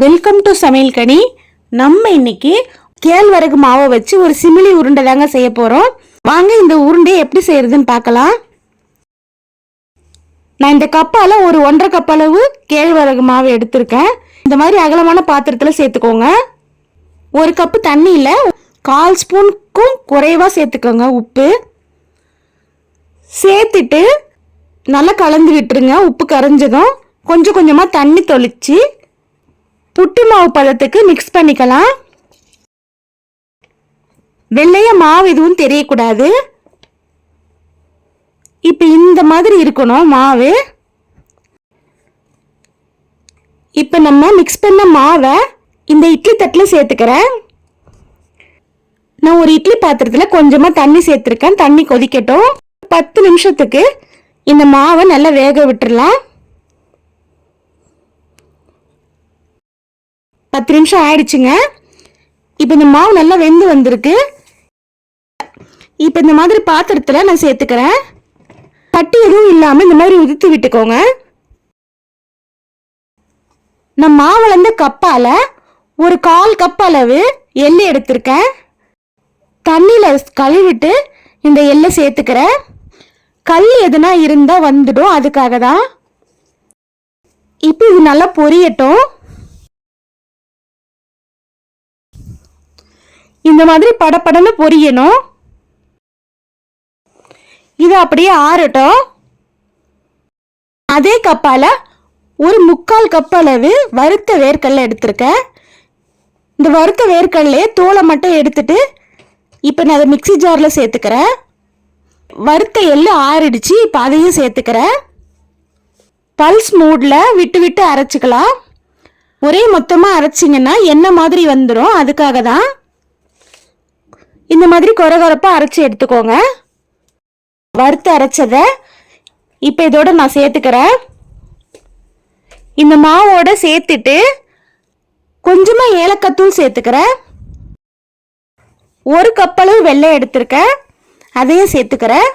Welcome to சமையல் கனி. நம்ம இன்னைக்கு கேழ்வரகு மாவை வச்சு ஒரு சிமிலி உருண்டை தாங்க செய்ய போகிறோம் வாங்க இந்த உருண்டையை எப்படி செய்யறதுன்னு பார்க்கலாம். நான் இந்த கப்பால் ஒரு ஒன்றரை கப் அளவு கேழ்வரகு மாவு எடுத்திருக்கேன். இந்த மாதிரி அகலமான பாத்திரத்தில் சேர்த்துக்கோங்க. ஒரு கப்பு தண்ணியில் கால் ஸ்பூனுக்கும் குறைவாக சேர்த்துக்கோங்க உப்பு. சேர்த்துட்டு நல்லா கலந்து விட்டுருங்க. உப்பு கரைஞ்சதும் கொஞ்சம் கொஞ்சமாக தண்ணி தொளிச்சு புட்டு மாவு பதத்துக்கு மிக்ஸ் பண்ணிக்கலாம். வெள்ளைய மாவு எதுவும் தெரியக்கூடாது. இப்போ இந்த மாதிரி இருக்கணும் மாவு. இப்போ நம்ம மிக்ஸ் பண்ண மாவை இந்த இட்லி தட்டில் சேர்த்துக்கிறேன். நான் ஒரு இட்லி பாத்திரத்தில் கொஞ்சமாக தண்ணி சேர்த்துருக்கேன். தண்ணி கொதிக்கட்டும். பத்து நிமிஷத்துக்கு இந்த மாவை நல்லா வேக விட்டுறலாம். பத்து நிமிஷம் ஆயிடுச்சுங்க. இப்போ இந்த மாவு நல்லா வெந்து வந்திருக்கு. இப்போ இந்த மாதிரி பாத்திரத்தில் நான் சேர்த்துக்கிறேன். கட்டி எதுவும் இல்லாமல் இந்த மாதிரி உதித்து விட்டுக்கோங்க. நான் மாவுலேருந்து கப்பால் ஒரு கால் கப் அளவு எள்ளு எடுத்திருக்கேன். தண்ணியில் கழுவிட்டு இந்த எள்ளை சேர்த்துக்கிறேன். கல் எதுனா இருந்தால் வந்துடும் அதுக்காக தான் இப்போ இது நல்லா பொரியட்டும். இந்த மாதிரி படப்படன்னு பொரியணும். இது அப்படியே ஆறட்டும். அதே கப்பால ஒரு முக்கால் கப் அளவு வறுத்த வேர்க்கடலை எடுத்திருக்கேன். இந்த வறுத்த வேர்க்கடலையே தோலை மட்டும் எடுத்துட்டு இப்போ நான் அதை மிக்ஸி ஜாரில் சேர்த்துக்கிறேன். வறுத்த எள்ளு ஆறிடுச்சு இப்போ அதையும் சேர்த்துக்கிறேன். பல்ஸ் மூடில் விட்டு விட்டு அரைச்சிக்கலாம். ஒரே மொத்தமாக அரைச்சிங்கன்னா என்ன மாதிரி வந்துடும் அதுக்காக தான். இந்த மாதிரி கொரகொரப்பாக அரைச்சி எடுத்துக்கோங்க. வறுத்து அரைச்சதை இப்போ இதோட நான் சேர்த்துக்கிறேன். இந்த மாவோட சேர்த்துட்டு கொஞ்சமாக ஏலக்காத்தூள் சேர்த்துக்கிறேன். ஒரு கப்பளவு வெள்ளை எடுத்திருக்கேன். அதையும் சேர்த்துக்கிறேன்.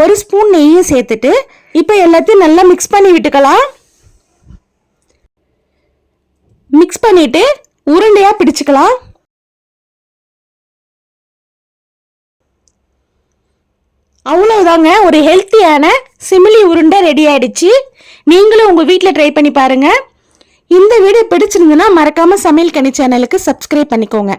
ஒரு ஸ்பூன் நெய்யும் சேர்த்துட்டு இப்போ எல்லாத்தையும் நல்லா மிக்ஸ் பண்ணி விட்டுக்கலாம். மிக்ஸ் பண்ணிவிட்டு உருண்டையா பிடிச்சுக்கலாம். அவ்வளவுதாங்க ஒரு ஹெல்த்தியான சிமிலி உருண்டை ரெடி ஆயிடுச்சு. நீங்களும் உங்க வீட்டில் ட்ரை பண்ணி பாருங்க. இந்த வீடியோ பிடிச்சிருந்ததுன்னா மறக்காம சமையல் கனி சேனலுக்கு சப்ஸ்கிரைப் பண்ணிக்கோங்க.